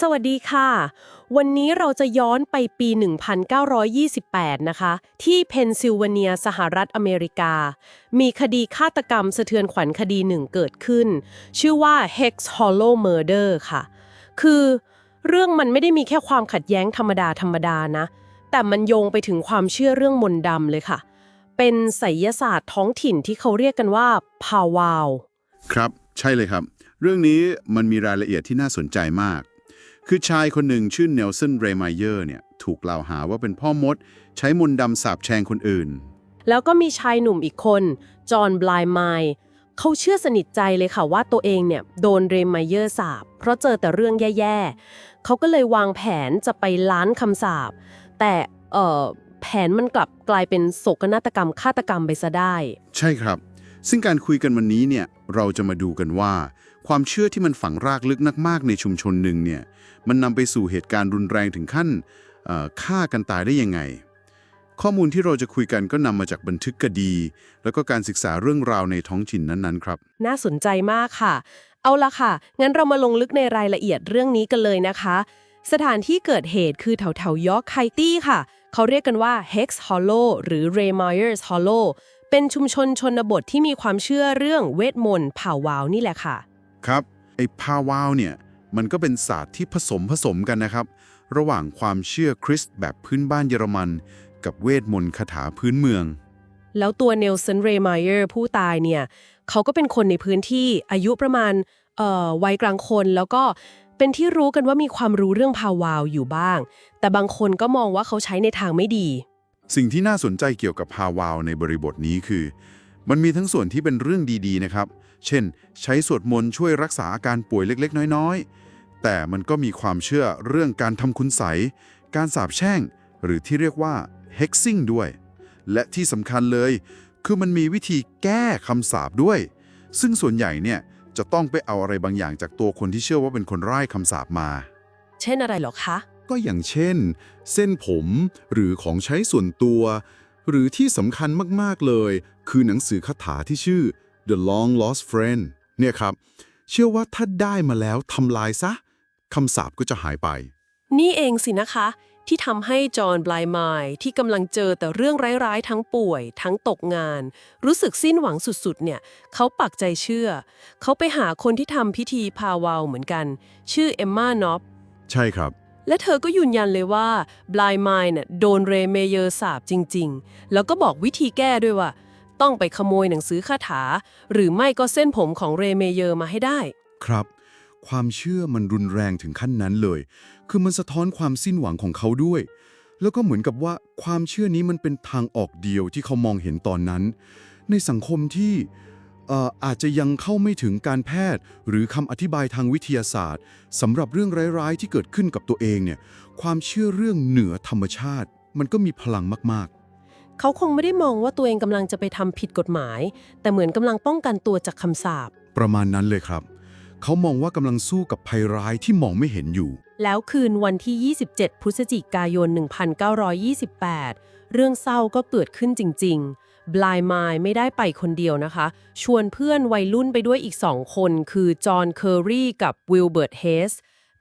สวัสดีค่ะ วันนี้เราจะย้อนไปปี 1928 นะคะ ที่เพนซิลเวเนีย สหรัฐอเมริกา มีคดีฆาตกรรมสะเทือนขวัญคดีหนึ่งเกิดขึ้น ชื่อว่า Hex Hollow Murder ค่ะ คือเรื่องมันไม่ได้มีแค่ความขัดแย้งธรรมดาธรรมดานะ แต่มันโยงไปถึงความเชื่อเรื่องมนต์ดำเลยค่ะ เป็นไสยศาสตร์ท้องถิ่นที่เขาเรียกกันว่าพาวาว ครับ ใช่เลยครับ เรื่องนี้มันมีรายละเอียดที่น่าสนใจมาก คือชายคนหนึ่งชื่อเนลสันเรย์ไมเยอร์เนี่ยถูกกล่าวหาว่าเป็นพ่อมด ใช้มนต์ดำสาบแช่งคนอื่น แล้วก็มีชายหนุ่มอีกคน จอห์นบลายไมล์เขาเชื่อสนิทใจเลยค่ะว่าตัวเองเนี่ยโดนเรย์ไมเยอร์สาบ เพราะเจอแต่เรื่องแย่ๆ เขาก็เลยวางแผนจะไปล้านคำสาบ แต่เอ่อแผนมันกลับกลายเป็นโศกนาฏกรรมฆาตกรรมไปซะได้ ใช่ครับ ซึ่งการคุยกันวันนี้เนี่ยเราจะมาดูกันว่า ความเชื่อที่มันฝังรากลึกนักมากในชุมชนหนึ่งเนี่ยมันนำไปสู่เหตุการณ์รุนแรงถึงขั้นฆ่ากันตายได้ยังไง ข้อมูลที่เราจะคุยกันก็นำมาจากบันทึกคดี แล้วก็การศึกษาเรื่องราวในท้องถิ่นนั้นๆครับ น่าสนใจมากค่ะ เอาละค่ะ งั้นเรามาลงลึกในรายละเอียดเรื่องนี้กันเลยนะคะ สถานที่เกิดเหตุคือแถวแถวยอร์กไคตี้ค่ะ เขาเรียกกันว่า Hex Hollow หรือ Ray Myers Hollow เป็นชุมชนชนบทที่มีความเชื่อเรื่องเวทมนต์เผ่าวาวนี่แหละค่ะ ครับ ไอ้พาวาวเนี่ยมันก็เป็นศาสตร์ที่ผสมผสมกันนะครับ ระหว่างความเชื่อคริสต์แบบพื้นบ้านเยอรมัน กับเวทมนต์คาถาพื้นเมือง แล้วตัวเนลสันเรย์ไมเยอร์ผู้ตายเนี่ยเขาก็เป็นคนในพื้นที่อายุประมาณเอ่อวัยกลางคนแล้วก็เป็นที่รู้กันว่ามีความรู้เรื่องพาวาวอยู่บ้าง แต่บางคนก็มองว่าเขาใช้ในทางไม่ดี สิ่งที่น่าสนใจเกี่ยวกับพาวาวในบริบทนี้คือ มันมีทั้งส่วนที่เป็นเรื่องดีๆนะครับ เช่น ใช้สวดมนต์ช่วยรักษาอาการป่วยเล็กๆ น้อยๆ แต่มันก็มีความเชื่อเรื่องการทำคุณใสยการสาบแช่ง หรือที่เรียกว่า hexing ด้วย และที่สำคัญเลย คือมันมีวิธีแก้คำสาปด้วย ซึ่งส่วนใหญ่เนี่ยจะต้องไปเอาอะไรบางอย่างจากตัวคนที่เชื่อว่าเป็นคนร่ายคำสาปมา เช่นอะไรเหรอคะ ก็อย่างเช่น เส้นผมหรือของใช้ส่วนตัว หรือที่สำคัญมากๆเลย คือหนังสือคาถาที่ชื่อ The Long Lost Friend เนี่ยครับ เชื่อว่าถ้าได้มาแล้วทำลายซะคำสาปก็จะหายไป นี่เองสินะคะ ที่ทำให้จอห์นบลายไมล์ที่กำลังเจอแต่เรื่องร้ายๆ ทั้งป่วย ทั้งตกงาน รู้สึกสิ้นหวังสุดๆ เนี่ย เขาปักใจเชื่อ เขาไปหาคนที่ทำพิธีพาวาวเหมือนกัน ชื่อเอมมาน็อปใช่ครับ และเธอก็ยืนยันเลยว่าบลายไมล์เนี่ยโดนเรเมเยอร์สาบจริง ๆ แล้วก็บอกวิธีแก้ด้วยว่า ต้องไปขโมยหนังสือคาถา หรือไม่ก็เส้นผมของเรเมเยอร์มาให้ได้ ครับ ความเชื่อมันรุนแรงถึงขั้นนั้นเลย คือมันสะท้อนความสิ้นหวังของเขาด้วย แล้วก็เหมือนกับว่าความเชื่อนี้มันเป็นทางออกเดียวที่เขามองเห็นตอนนั้น ในสังคมที่ อาจจะยังเข้าไม่ถึงการแพทย์ หรือคำอธิบายทางวิทยาศาสตร์สำหรับเรื่องร้ายๆ ที่เกิดขึ้นกับตัวเองเนี่ยความเชื่อเรื่องเหนือธรรมชาติ มันก็มีพลังมากๆ เขาคงไม่ได้มองว่าตัวเองกำลังจะไปทำผิดกฎหมาย แต่เหมือนกำลังป้องกันตัวจากคำสาปประมาณนั้นเลยครับ เขามองว่ากำลังสู้กับภัยร้ายที่มองไม่เห็นอยู่ แล้วคืนวันที่ 27 พฤศจิกายน 1928 เรื่องเศร้าก็เกิดขึ้นจริง ๆ บลายไมล์ไม่ได้ไปคนเดียวนะคะ ชวนเพื่อนวัยรุ่นไปด้วยอีกสองคน คือจอห์นเคอร์รีกับวิลเบิร์ตเฮส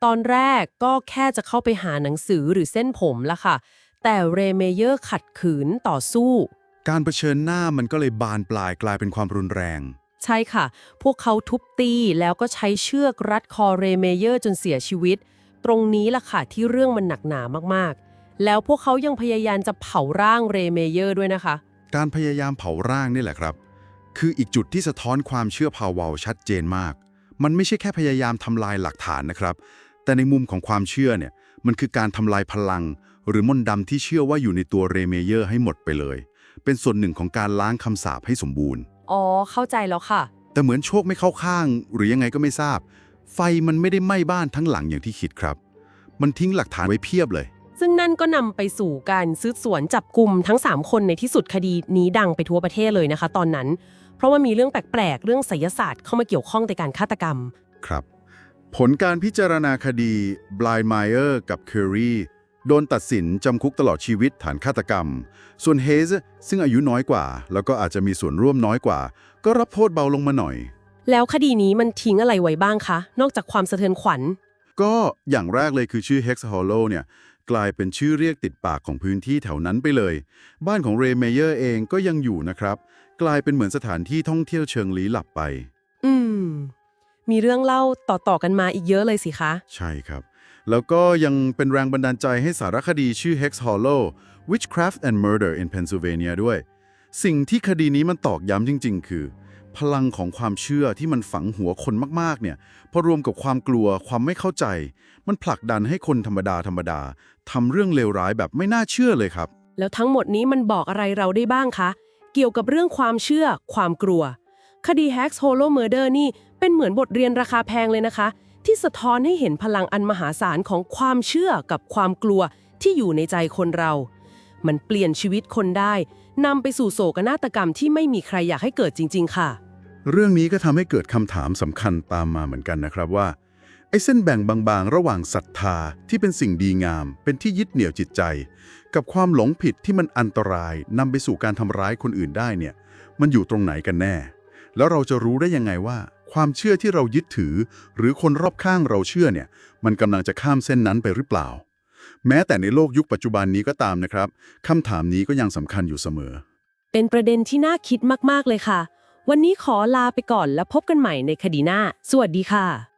ตอนแรกก็แค่จะเข้าไปหาหนังสือหรือเส้นผมละค่ะ แต่เรเมเยอร์ขัดขืนต่อสู้ การเผชิญหน้ามันก็เลยบานปลายกลายเป็นความรุนแรง ใช่ค่ะ พวกเขาทุบตีแล้วก็ใช้เชือกรัดคอเรเมเยอร์จนเสียชีวิต ตรงนี้ล่ะค่ะที่เรื่องมันหนักหนามากๆ แล้วพวกเขายังพยายามจะเผาร่างเรเมเยอร์ด้วยนะคะ การพยายามเผาร่างนี่แหละครับ คืออีกจุดที่สะท้อนความเชื่อพาวเวลชัดเจนมาก มันไม่ใช่แค่พยายามทำลายหลักฐานนะครับ แต่ในมุมของความเชื่อเนี่ยมันคือการทำลายพลัง หรือมนต์ดำที่เชื่อว่าอยู่ในตัวเรเมเยอร์ให้หมดไปเลย เป็นส่วนหนึ่งของการล้างคำสาปให้สมบูรณ์ อ๋อ เข้าใจแล้วค่ะ แต่เหมือนโชคไม่เข้าข้าง หรือยังไงก็ไม่ทราบ ไฟมันไม่ได้ไหม้บ้านทั้งหลังอย่างที่คิดครับ มันทิ้งหลักฐานไว้เพียบเลย ซึ่งนั่นก็นำไปสู่การสืบสวนจับกลุ่มทั้ง 3 คนในที่สุดคดีนี้ดังไปทั่วประเทศเลยนะคะ ตอนนั้น เพราะว่ามีเรื่องแปลกๆ เรื่องไสยศาสตร์เข้ามาเกี่ยวข้องในการฆาตกรรม ครับ ผลการพิจารณาคดีบลายไมเออร์กับเคอรีโดนตัดสินจำคุกตลอดชีวิตฐานฆาตกรรม ส่วนเฮซซึ่งอายุน้อยกว่า แล้วก็อาจจะมีส่วนร่วมน้อยกว่า ก็รับโทษเบาลงมาหน่อย แล้วคดีนี้มันทิ้งอะไรไว้บ้างคะ นอกจากความสะเทือนขวัญ ก็อย่างแรกเลยคือชื่อ Hex Hollow เนี่ย กลายเป็นชื่อเรียกติดปากของพื้นที่แถวนั้นไปเลย บ้านของเรย์เมเยอร์เองก็ยังอยู่นะครับ กลายเป็นเหมือนสถานที่ท่องเที่ยวเชิงลี้ลับไป อืม มีเรื่องเล่าต่อๆกันมาอีกเยอะเลยสิคะ ใช่ครับ แล้วก็ยังเป็นแรงบันดาลใจให้สารคดีชื่อ Hex Hollow Witchcraft and Murder in Pennsylvania ด้วย สิ่งที่คดีนี้มันตอกย้ำจริง ๆ คือ พลังของความเชื่อที่มันฝังหัวคนมากๆ เนี่ย พอรวมกับความกลัวความไม่เข้าใจ มันผลักดันให้คนธรรมดาธรรมดาทำเรื่องเลวร้ายแบบไม่น่าเชื่อเลยครับ แล้วทั้งหมดนี้มันบอกอะไรเราได้บ้างคะ เกี่ยวกับเรื่องความเชื่อ ความกลัว คดี Hex Hollow Murder นี่เป็นเหมือนบทเรียนราคาแพงเลยนะคะ ที่สะท้อนให้เห็นพลังอันมหาศาลของความเชื่อกับความกลัวที่อยู่ในใจคนเรา มันเปลี่ยนชีวิตคนได้ นำไปสู่โศกนาฏกรรมที่ไม่มีใครอยากให้เกิดจริง ๆ ค่ะ เรื่องนี้ก็ทำให้เกิดคำถามสำคัญตามมาเหมือนกันนะครับว่า ไอ้เส้นแบ่งบางๆ ระหว่างศรัทธาที่เป็นสิ่งดีงาม เป็นที่ยึดเหนี่ยวจิตใจ กับความหลงผิดที่มันอันตรายนำไปสู่การทำร้ายคนอื่นได้เนี่ย มันอยู่ตรงไหนกันแน่ แล้วเราจะรู้ได้ยังไงว่า ความเชื่อที่เรายึดถือ หรือคนรอบข้างเราเชื่อเนี่ย มันกำลังจะข้ามเส้นนั้นไปหรือเปล่า แม้แต่ในโลกยุคปัจจุบันนี้ก็ตามนะครับคำถามนี้ก็ยังสำคัญอยู่เสมอ เป็นประเด็นที่น่าคิดมาก ๆ เลยค่ะ วันนี้ขอลาไปก่อนแล้วพบกันใหม่ในคดีหน้า สวัสดีค่ะ